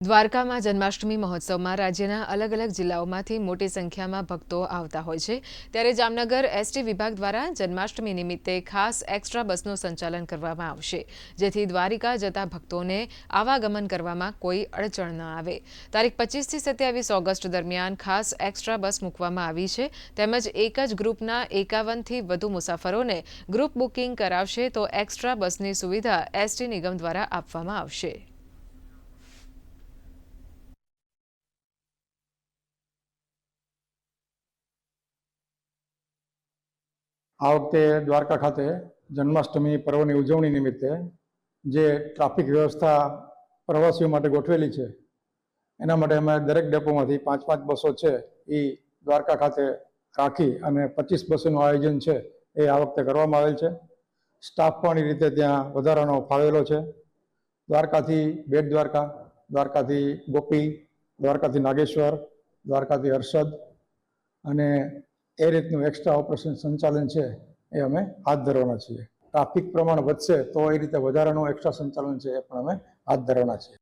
દ્વારકામાં જન્માષ્ટમી મહોત્સવમાં રાજ્યના અલગ અલગ જિલ્લાઓમાંથી મોટી સંખ્યામાં ભક્તો આવતા હોય છે. ત્યારે જામનગર એસટી વિભાગ દ્વારા જન્માષ્ટમી નિમિત્તે ખાસ એક્સ્ટ્રા બસનું સંચાલન કરવામાં આવશે, જેથી દ્વારિકા જતા ભક્તોને આવાગમન કરવામાં કોઈ અડચણ ન આવે. તારીખ પચીસથી સત્યાવીસ ઓગસ્ટ દરમિયાન ખાસ એક્સ્ટ્રા બસ મૂકવામાં આવી છે. તેમજ એક જ ગ્રુપના એકાવનથી વધુ મુસાફરોને ગ્રુપ બુકિંગ કરાવશે તો એક્સ્ટ્રા બસની સુવિધા એસટી નિગમ દ્વારા આપવામાં આવશે. આ વખતે દ્વારકા ખાતે જન્માષ્ટમી પર્વની ઉજવણી નિમિત્તે જે ટ્રાફિક વ્યવસ્થા પ્રવાસીઓ માટે ગોઠવેલી છે, એના માટે અમે દરેક ડેપોમાંથી પાંચ પાંચ બસો છે એ દ્વારકા ખાતે રાખી અને પચીસ બસોનું આયોજન છે એ આ વખતે કરવામાં આવેલ છે. સ્ટાફ પણ એ રીતે ત્યાં વધારાનો ફાળવેલો છે. દ્વારકાથી બેટ દ્વારકા, દ્વારકાથી ગોપી, દ્વારકાથી નાગેશ્વર, દ્વારકાથી હર્ષદ અને એ રીતનું એક્સ્ટ્રા ઓપરેશન સંચાલન છે એ અમે હાથ ધરવાના છીએ. ટ્રાફિક પ્રમાણ વધશે તો એ રીતે વધારાનું એક્સ્ટ્રા સંચાલન છે એ પણ અમે હાથ ધરવાના છીએ.